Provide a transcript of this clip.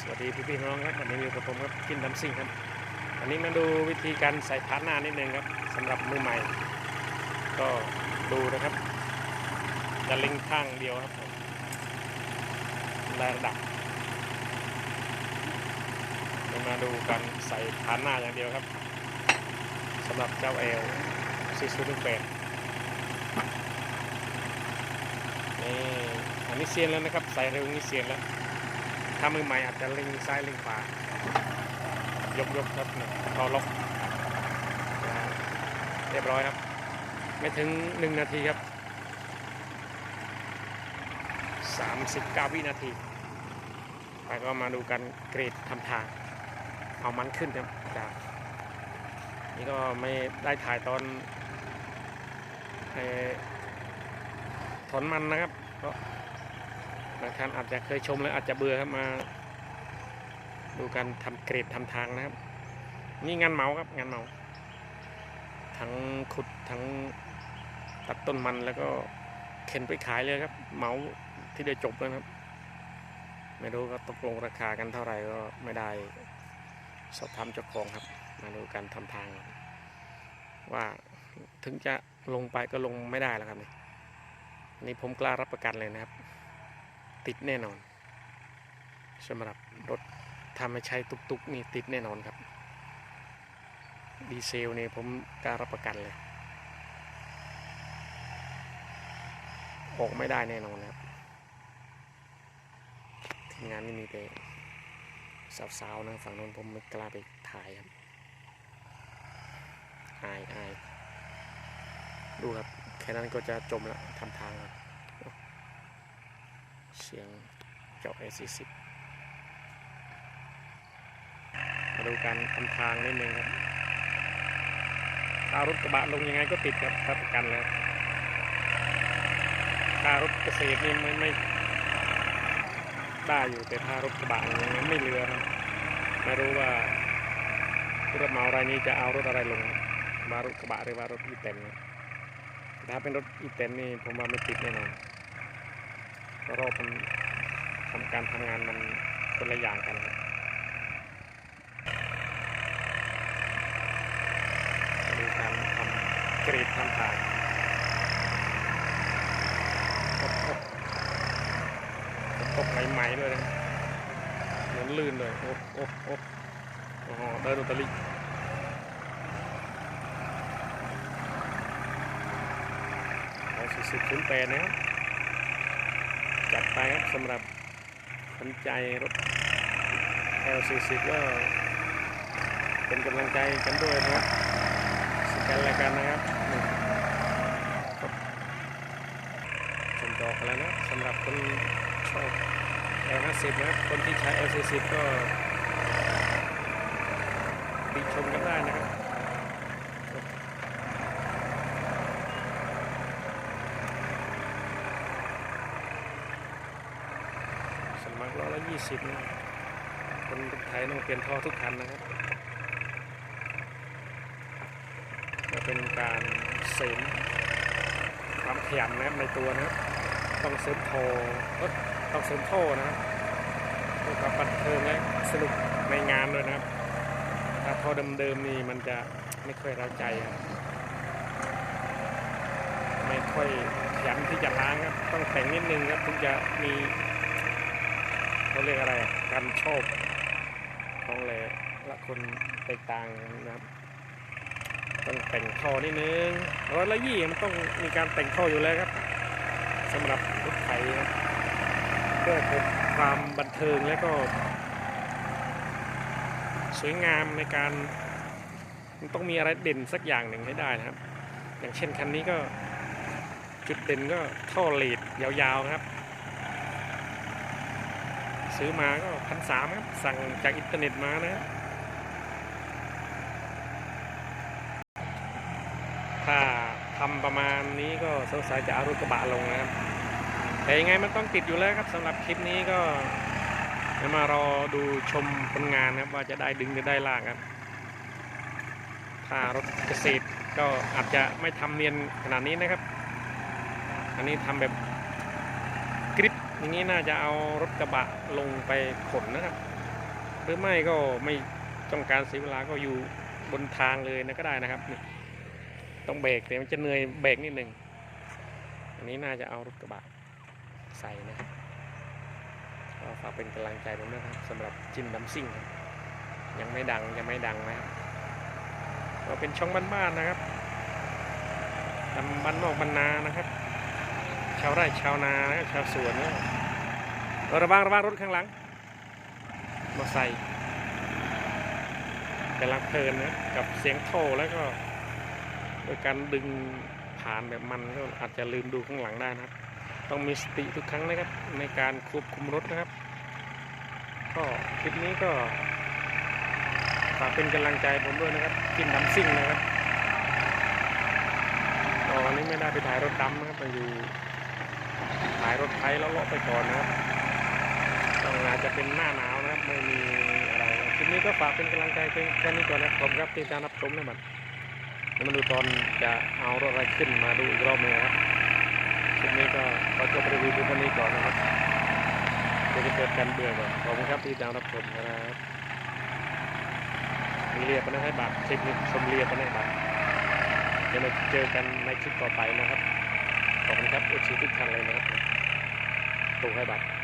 สวัสดีพี่พี่น้องครับวันนี้อยู่กับผมครับกินดำซิ่งครับอันนี้มาดูวิธีการใส่พาร์ทหน้านิดนึงครับสำหรับมือใหม่ ก็ดูนะครับจะเล็งข้างเดียวครับผมได้ระดับมาดูการใส่พาร์ทหน้าอย่างเดียวครับสำหรับเจ้าเอลซีซูนเป็ดนี่อันนี้เซียนแล้วนะครับ ใส่เร็วนี้เซียนแล้ว ถ้ามือใหม่อาจจะเล็งซ้ายเล็งขวายกยกครับเนี่ยพอล็อกเรียบร้อยครับ ไม่ถึงหนึ่งนาทีครับสามสิบเก้าวินาทีไปก็มาดูกันเกรดทำทาง เอามันขึ้นครับจากนี่ก็ไม่ได้ถ่ายตอนถอนมันนะครับก็ บางท่านอาจจะเคยชมแล้วอาจจะเบื่อครับมา ดูการทำเกรดทำทางนะครับ นี่งานเมาครับงานเมาทั้งขุดทั้งตัดต้นมันแล้วก็เข็นไปขายเลยครับ เมาที่ได้จบแล้วครับ ไม่รู้ก็ตกลงราคากันเท่าไหร่ก็ไม่ได้สอบถามเจ้าของครับ มาดูการทำทาง ว่าถึงจะลงไปก็ลงไม่ได้แล้วครับนี่นี่ผมกล้ารับประกันเลยนะครับ ติดแน่นอนสำหรับรถถ้าไม่ใช้ตุกๆนี่ติดแน่นอนครับ ดีเซลนี่ผมกล้ารับประกันเลย ออกไม่ได้แน่นอนนะครับทีมงานนี่มีแต่สาวๆนะฝั่งโน้นผมไม่กล้าไปถ่ายครับอายอายดูครับ แค่นั้นก็จะจมแล้วทำทางครับ เสียงเจ้า A40 มาดูการทำทางนิดนึงครับถ้ารถกระบะลงยังไงก็ติดครับรับประกันแล้วถ้ารถเกษตรนี่ไม่ไม่ได้อยู่แต่ถ้ารถกระบะยังไม่เหลือครับไม่รู้ว่าผู้รับเหมารายนี้จะเอารถอะไรลงมารถกระบะหรือว่ารถอีเต็นถ้าเป็นรถอีเต็นนี่ผมว่าไม่ติดแน่นอน ราะรอบมันทำการทำงานมันคนละอย่างกันครับดูการทำกรีดทำทางตบตบตบใหม่ๆด้วยนะเหมือนลื่นเลยโอ้โอ้โอ้โอ้โหเดินอุตลิเอาสิสิบศูนย์แปดนะครับ จัดไปครับสำหรับสนใจรถ L40 ก็เป็นกำลังใจกันด้วยนะครับสกันและกันนะครับนี่ครับชมจอกันแล้วนะสำหรับคนชอบ L50 นะครับคนที่ใช้ L40 ก็ติชมกันได้นะครับ มัครร้อยละยี่สิบนะคนไทยต้องเปลี่ยนท่อทุกคันนะครับก็เป็นการเสริมความขยันนะครับในตัวนะครับต้องเสริมโทเอ้ยต้องเสริมโทนะครับเพื่อความบันเทิงและสนุกในงานด้วยนะครับ ถ้าโทเดิมๆนี่มันจะไม่ค่อยเราใจครับไม่ค่อยขยันที่จะล้างครับ ต้องแต่งนิดนึงครับถึงจะมี เขาเรียกอะไรอะการชอบของแหละละคนแตกต่างนะครับต้องแต่งท่อนิดนึงร้อยละยี่มันต้องมีการแต่งท่ออยู่แล้วครับสำหรับรถไถครับเพื่อเกิดความบันเทิงและก็ สวยงามในการมันต้องมีอะไรเด่นสักอย่างหนึ่งให้ได้นะครับ อย่างเช่นคันนี้ก็จุดเด่นก็ท่อเลดยาวๆครับ ซื้อมาก็พันสามครับ สั่งจากอินเทอร์เน็ตมานะถ้าทำประมาณนี้ก็สงสัยจะเอารถกระบะลงนะครับ แต่ยังไงมันต้องติดอยู่แล้วครับสำหรับคลิปนี้ก็เดี๋ยวมารอดูชมผลงานนะครับ ว่าจะได้ดึงหรือได้ลากครับถ้ารถเกษตรก็อาจจะไม่ทำเนียนขนาดนี้นะครับ อันนี้ทำแบบ กริปอย่างนี้น่าจะเอารถกระบะลงไปขนนะครับรือไม่ก็ไม่ต้องการเสียเวลาก็อยู่บนทางเลยนะก็ได้นะครับนี่ต้องเบรกแต่มันจะเหนื่อยเบรกนิดหนึ่งอันนี้น่าจะเอารถกระบะใส่นะครับก็ฝากเป็นกำลังใจผมด้วยนะครับสำหรับจิมดัมซิ่งยังไม่ดังยังไม่ดังนะครับก็เป็นช่องบ้านๆนะครับทำบ้านนอกบ้านนานะครับ ชาวไร่ชาวนานะครับชาวสวนนะระวังระวังรถข้างหลังมาใส่กำลังเพลินนะกับเสียงโทแล้วก็โดยการดึงผ่านแบบมันก็อาจจะลืมดูข้างหลังได้นะครับ ต้องมีสติทุกครั้งนะครับในการควบคุมรถนะครับ ก็คลิปนี้ก็ฝากเป็นกำลังใจผมด้วยนะครับกินดำซิ่งนะครับก็วันนี้ไม่ได้ไปถ่ายรถดำนะครับไปอยู่ ถ่ายรถไทยแล้วเลาะไปก่อนนะครับต้องอาจจะเป็นหน้าหนาวนะครับไม่มีอะไรคลิปนี้ก็ฝากเป็นกำลังใจเพียงแค่นี้ก่อนนะครับครับที่การรับชมนะครับเดี๋ยวมาดูตอนจะเอารถอะไรขึ้นมาดูอีกรอบหนึงนะครับคลิปนี้ก็ขอจบรีวิวเพียงนี้ก่อนนะครับเดี๋ยวจะเกิดการเบื่อก่อนขอบคุณครับที่ติดตามรับชมนะครับมีเรียบไปนะให้บาทคลิปนี้ชมเรียบไปนะบาทเดี๋ยวเราเจอกันในคลิปต่อไปนะครับ ขอบคุณครับอุดชีทุกท่านเลยนะครับตรงให้บัตร